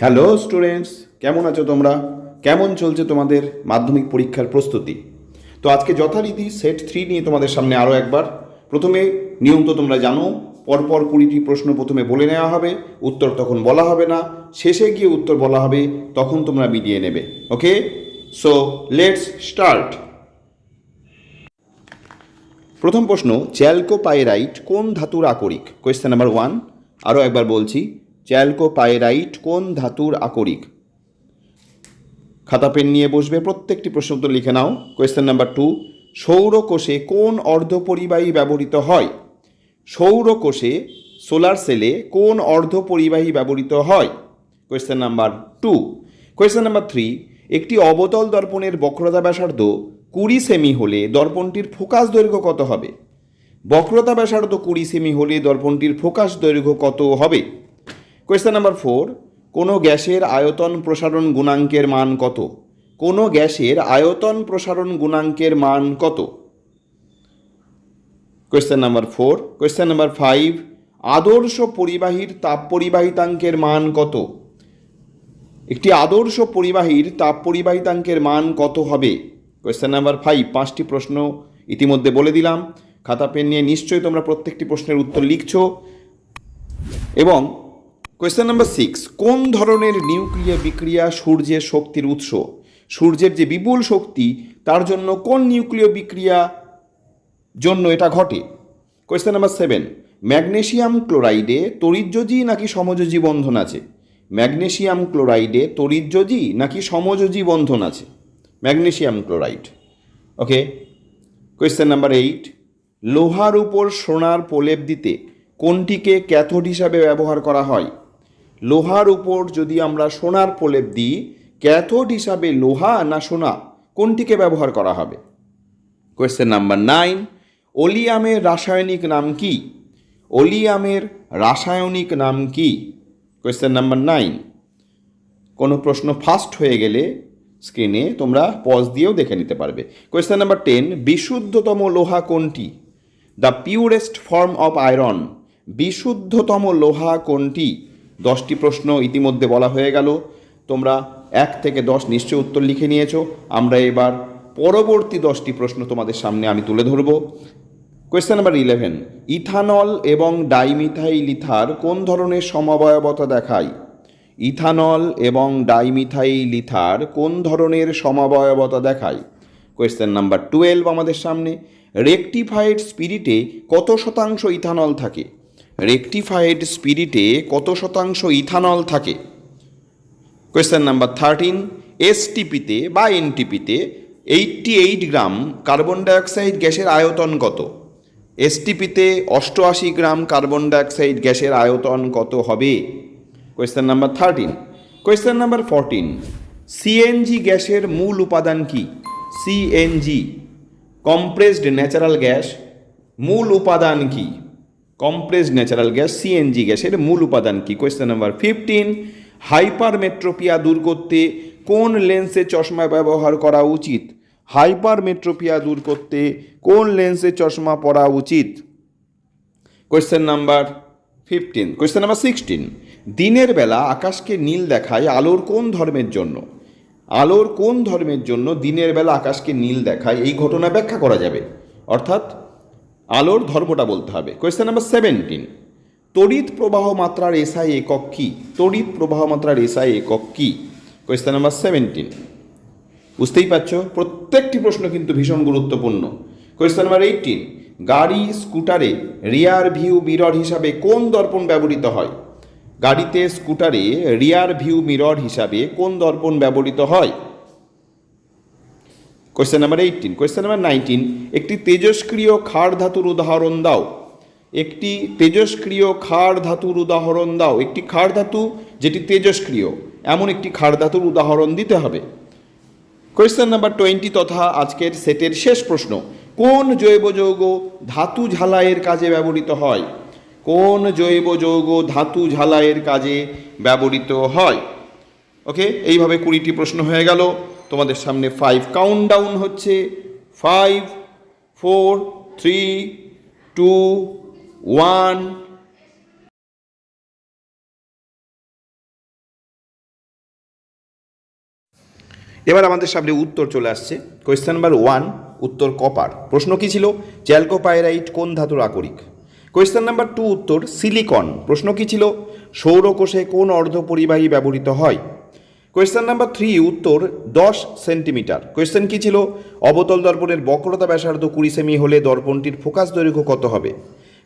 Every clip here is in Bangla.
হ্যালো স্টুডেন্টস কেমন আছো তোমরা? কেমন চলছে তোমাদের মাধ্যমিক পরীক্ষার প্রস্তুতি? তো আজকে যথারীতি সেট থ্রি নিয়ে তোমাদের সামনে আরও একবার। প্রথমে নিয়ম তো তোমরা জানো, পরপর কুড়িটি প্রশ্ন প্রথমে বলে নেওয়া হবে, উত্তর তখন বলা হবে না। শেষে গিয়ে উত্তর বলা হবে, তখন তোমরা মিলিয়ে নেবে। ওকে সো লেটস স্টার্ট প্রথম প্রশ্ন, চ্যালকোপাইরাইট কোন ধাতুর আকরিক? কোয়েশ্চেন নাম্বার ওয়ান আরও একবার বলছি চ্যালকোপাইরাইট কোন ধাতুর আকরিক? খাতা, পেন নিয়ে বসবে, প্রত্যেকটি প্রশ্ন উত্তর লিখে নাও। কোয়েশ্চেন নাম্বার টু সৌরকোষে কোন অর্ধপরিবাহী ব্যবহৃত হয়? সৌরকোষে সোলার সেলে কোন অর্ধপরিবাহী ব্যবহৃত হয়? Question number two question number three একটি অবতল দর্পণের বক্রতা ব্যাসার্ধ কুড়ি সেমি হলে দর্পণটির ফোকাস দৈর্ঘ্য কত হবে? বক্রতা ব্যাসার্ধ কুড়ি সেমি হলে দর্পণটির ফোকাস দৈর্ঘ্য কত হবে? কোয়েশ্চেন নাম্বার ফোর কোনো গ্যাসের আয়তন প্রসারণ গুণাঙ্কের মান কত? কোনো গ্যাসের আয়তন প্রসারণ গুণাঙ্কের মান কত? Question number four question number five আদর্শ পরিবাহীর তাপ পরিবাহিতাঙ্কের মান কত? একটি আদর্শ পরিবাহীর তাপ পরিবাহিতাঙ্কের মান কত হবে? কোয়েশ্চেন নাম্বার ফাইভ পাঁচটি প্রশ্ন ইতিমধ্যে বলে দিলাম। খাতা, পেন নিয়ে নিশ্চয়ই তোমরা প্রত্যেকটি প্রশ্নের উত্তর লিখছো। এবং কোয়েশ্চেন নাম্বার সিক্স কোন ধরনের নিউক্লিয় বিক্রিয়া সূর্যের শক্তির উৎস? সূর্যের যে বিপুল শক্তি, তার জন্য কোন নিউক্লিয় বিক্রিয়া জন্য এটা ঘটে? কোয়েশ্চেন নাম্বার সেভেন ম্যাগনেশিয়াম ক্লোরাইডে তরিজ্যোজি নাকি সমযোজী বন্ধন আছে? ম্যাগনেশিয়াম ক্লোরাইডে তরিজ্যোজি নাকি সমযোজী বন্ধন আছে? Magnesium chloride. Okay question number eight লোহার উপর সোনার প্রলেপ দিতে কোনটিকে ক্যাথোড হিসাবে ব্যবহার করা হয়? লোহার উপর যদি আমরা সোনার প্রলেপ দিই, ক্যাথোড হিসাবে লোহা না সোনা, কোনটিকে ব্যবহার করা হবে? কোয়েশ্চেন নাম্বার নাইন ওলিয়ামের রাসায়নিক নাম কি? ওলিয়ামের রাসায়নিক নাম কি? কোয়েশ্চেন নাম্বার নাইন কোনো প্রশ্ন ফাস্ট হয়ে গেলে স্ক্রিনে তোমরা পজ দিয়েও দেখে নিতে পারবে। কোয়েশ্চেন নাম্বার টেন বিশুদ্ধতম লোহা কোনটি? The purest form of iron বিশুদ্ধতম লোহা কোনটি? দশটি প্রশ্ন ইতিমধ্যে বলা হয়ে গেল। তোমরা এক থেকে দশ নিশ্চয় উত্তর লিখে নিয়েছো। আমরা এবার পরবর্তী দশটি প্রশ্ন তোমাদের সামনে আমি তুলে ধরব। কোয়েশ্চেন নাম্বার ইলেভেন ইথানল এবং ডাইমিথাইল ইথার কোন ধরনের সমবয়বতা দেখায়? ইথানল এবং ডাইমিথাইল ইথার কোন ধরনের সমবয়বতা দেখায়? কোয়েশ্চেন নাম্বার টুয়েলভ আমাদের সামনে। রেকটিফাইড স্পিরিটে কত শতাংশ ইথানল থাকে? রেকটিফাইড স্পিরিটে কত শতাংশ ইথানল থাকে? কোয়েশ্চেন নাম্বার থার্টিন এসটিপিতে বা এনটিপিতে eighty eight gram carbon dioxide গ্যাসের আয়তন কত? এসটিপিতে অষ্টআশি গ্রাম কার্বন ডাইঅক্সাইড গ্যাসের আয়তন কত হবে? Question number thirteen question number fourteen CNG গ্যাসের মূল উপাদান কি? সিএনজি কম্প্রেসড ন্যাচারাল গ্যাস মূল উপাদান কি? কম্প্রেসড ন্যাচারাল গ্যাস সিএনজি গ্যাসের মূল উপাদান কি? কোয়েশ্চেন নাম্বার ফিফটিন হাইপারমেট্রোপিয়া দূর করতে কোন লেন্সে চশমা ব্যবহার করা উচিত? হাইপারমেট্রোপিয়া দূর করতে কোন লেন্সে চশমা পরা উচিত? Question number fifteen question number sixteen দিনের বেলা আকাশকে নীল দেখায় আলোর কোন ধর্মের জন্য? আলোর কোন ধর্মের জন্য দিনের বেলা আকাশকে নীল দেখায়? এই ঘটনা ব্যাখ্যা করা যাবে। অর্থাৎ আলোর ধর্মটা বলতে হবে। কোয়েশ্চেন নাম্বার সেভেন্টিন তড়িৎ প্রবাহ মাত্রার এসআই একক কী? তড়িৎ প্রবাহ মাত্রার এসআই একক কী? কোয়েশ্চেন নাম্বার সেভেন্টিন বুঝতেই পারছ? প্রত্যেকটি প্রশ্ন কিন্তু ভীষণ গুরুত্বপূর্ণ। কোয়েশ্চেন নাম্বার এইটিন গাড়ি, স্কুটারে রিয়ার ভিউ মিরর হিসাবে কোন দর্পণ ব্যবহৃত হয়? গাড়িতে, স্কুটারে রিয়ার ভিউ মিরর হিসাবে কোন দর্পণ ব্যবহৃত হয়? Question number eighteen question number nineteen একটি তেজস্ক্রিয় ক্ষার ধাতুর উদাহরণ দাও। একটি তেজস্ক্রিয় ক্ষার ধাতুর উদাহরণ দাও। একটি ক্ষার ধাতু যেটি তেজস্ক্রিয় এমন একটি ক্ষার ধাতুর উদাহরণ দিতে হবে। কোয়েশ্চেন নাম্বার টোয়েন্টি তথা আজকের সেটের শেষ প্রশ্ন। কোন জৈব যৌগ ধাতু ঝালাইয়ের কাজে ব্যবহৃত হয়? কোন জৈব যৌগ ধাতু ঝালাইয়ের কাজে ব্যবহৃত হয়? ওকে এইভাবে কুড়িটি প্রশ্ন হয়ে গেল। তোমাদের সামনে ফাইভ কাউন্ট ডাউন হচ্ছে। Five four three two one এবার আমাদের সামনে উত্তর চলে আসছে। কোয়েশ্চেন নাম্বার ওয়ান উত্তর কপার। প্রশ্ন কি ছিল? চ্যালকোপাইরাইট কোন ধাতুর আকরিক? কোয়েশ্চেন নাম্বার টু উত্তর সিলিকন প্রশ্ন কি ছিল? সৌরকোষে কোন অর্ধপরিবাহী ব্যবহৃত হয়? কোয়েশ্চেন নাম্বার থ্রি উত্তর দশ সেন্টিমিটার কোয়েশ্চেন কি ছিল? অবতল দর্পণের বক্রতা ব্যাসার্ধ কুড়ি সেমি হলে দর্পণটির ফোকাস দৈর্ঘ্য কত হবে?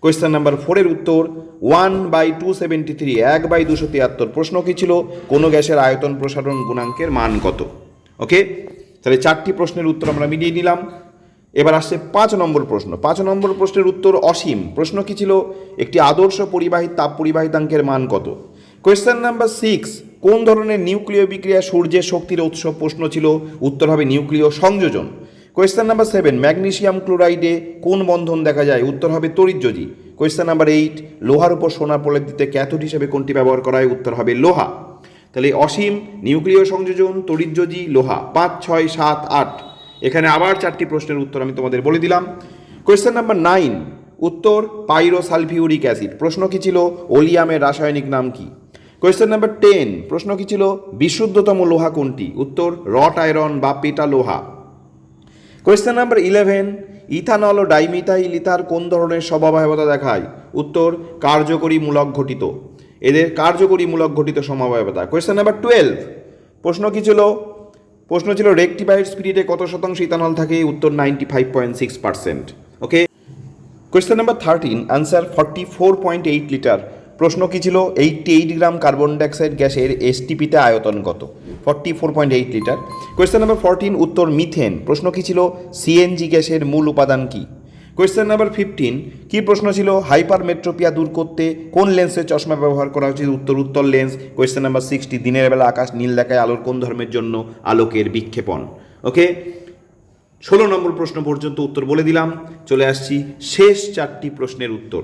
কোয়েশ্চেন নাম্বার ফোরের উত্তর one by two seventy three এক বাই দুশো তিয়াত্তর। প্রশ্ন কি ছিল? কোনো গ্যাসের আয়তন প্রসারণ গুণাঙ্কের মান কত? ওকে তাহলে চারটি প্রশ্নের উত্তর আমরা মিলিয়ে নিলাম। এবার আসছে পাঁচ নম্বর প্রশ্ন। পাঁচ নম্বর প্রশ্নের উত্তর অসীম। প্রশ্ন কি ছিল? একটি আদর্শ পরিবাহী তাপ পরিবাহিতাঙ্কের মান কত? কোয়েশ্চেন নাম্বার সিক্স কোন ধরনের নিউক্লিয় বিক্রিয়া সূর্যের শক্তির উৎস প্রশ্ন ছিল? উত্তর হবে নিউক্লিয় সংযোজন। কোয়েশ্চেন নাম্বার সেভেন ম্যাগনেশিয়াম ক্লোরাইডে কোন বন্ধন দেখা যায়? উত্তর হবে তড়িৎযোজী কোয়েশ্চেন নাম্বার এইট লোহার উপর সোনা প্রলেপ দিতে ক্যাথোড হিসেবে কোনটি ব্যবহার করা হয়? উত্তর হবে লোহা। তাহলে অসীম নিউক্লিয় সংযোজন তড়িৎযোজী লোহা। পাঁচ, ছয়, সাত, আট। এখানে আবার চারটি প্রশ্নের উত্তর আমি তোমাদের বলে দিলাম। কোয়েশ্চেন নাম্বার নাইন উত্তর পাইরোসালফিউরিক অ্যাসিড। প্রশ্ন কী ছিল? ওলিয়ামের রাসায়নিক নাম কি? কোয়েশ্চেন নাম্বার টেন প্রশ্ন কি ছিল? বিশুদ্ধতম লোহা কোনটি? উত্তর রট আয়রন বা পেটা লোহা। কোয়েশ্চেন নাম্বার ইলেভেন ইথানল ও ডাইমিথাইল ইথার কোন ধরনের স্বভাবতা দেখায়? উত্তর, কার্যকরী মূলক ঘটিত এদের কার্যকরী মূলক ঘটিত সমবায়বতা। কোয়েশ্চেন নাম্বার টুয়েলভ প্রশ্ন কি ছিল? প্রশ্ন ছিল রেকটিফাইড স্পিরিটে কত শতাংশ ইথানল থাকে? উত্তর ninety five point six percent okay question number thirteen answer forty four point eight litre প্রশ্ন কি ছিল? Eighty eight gram carbon dioxide গ্যাসের এসটিপিতে আয়তন কত? Forty four point eight litre question number fourteen উত্তর মিথেন প্রশ্ন কি ছিল? সিএনজি গ্যাসের মূল উপাদান কি? কোয়েশ্চেন নাম্বার ফিফটিন কি প্রশ্ন ছিল? হাইপার মেট্রোপিয়া দূর করতে কোন লেন্সের চশমা ব্যবহার করা উচিত? উত্তর উত্তর লেন্স কোয়েশ্চেন নাম্বার সিক্সটি দিনের বেলা আকাশ নীল দেখায় আলোর কোন ধর্মের জন্য আলোকের বিক্ষেপণ? ওকে ষোলো নম্বর প্রশ্ন পর্যন্ত উত্তর বলে দিলাম। চলে আসছি শেষ চারটি প্রশ্নের উত্তর।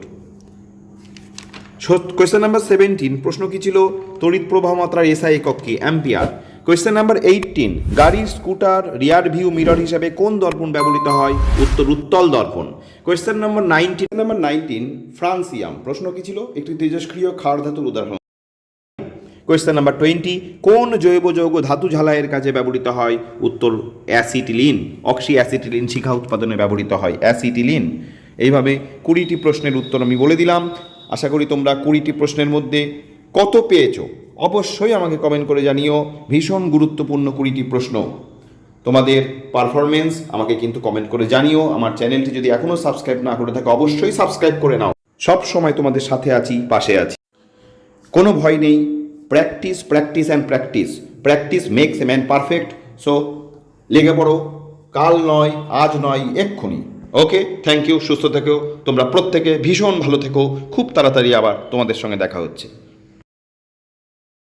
কোয়েশ্চেন নাম্বার সেভেন্টিন প্রশ্ন কি ছিল? তড়িৎ প্রবাহ মাত্রার এসআই একক কি? অ্যাম্পিয়ার কোয়েশ্চেন নাম্বার এইটিন গাড়ির স্কুটার রিয়ার ভিউ মিরর হিসাবে কোন দর্পণ ব্যবহৃত হয়? উত্তর, উত্তল দর্পণ। Question number nineteen number nineteen francium. প্রশ্ন কি ছিল? একটি তেজস্ক্রিয় ক্ষার ধাতুর উদাহরণ। কোয়েশ্চেন নাম্বার টোয়েন্টি কোন জৈব যৌগ ধাতু ঝালাইয়ের কাজে ব্যবহৃত হয়? উত্তর, অ্যাসিটিলিন। অক্সি অ্যাসিটিলিন শিখা উৎপাদনে ব্যবহৃত হয়। অ্যাসিটিলিন। এইভাবে কুড়িটি প্রশ্নের উত্তর আমি বলে দিলাম। আশা করি তোমরা কুড়িটি প্রশ্নের মধ্যে কত পেয়েছ? অবশ্যই আমাকে কমেন্ট করে জানিও। ভীষণ গুরুত্বপূর্ণ কুড়িটি প্রশ্ন। তোমাদের পারফরমেন্স আমাকে কিন্তু কমেন্ট করে জানিও। আমার চ্যানেলটি যদি এখনও সাবস্ক্রাইব না করে থাকে, অবশ্যই সাবস্ক্রাইব করে নাও। সব সময় তোমাদের সাথে আছি, পাশে আছি। কোনো ভয় নেই। Practice practice and practice practice makes a man perfect so লেগে পড়ো। কাল নয়, আজ নয়, এক্ষুনি। ওকে থ্যাংক ইউ সুস্থ থেকো, তোমরা প্রত্যেকে ভীষণ ভালো থেকো, খুব তাড়াতাড়ি আবার তোমাদের সঙ্গে দেখা হচ্ছে।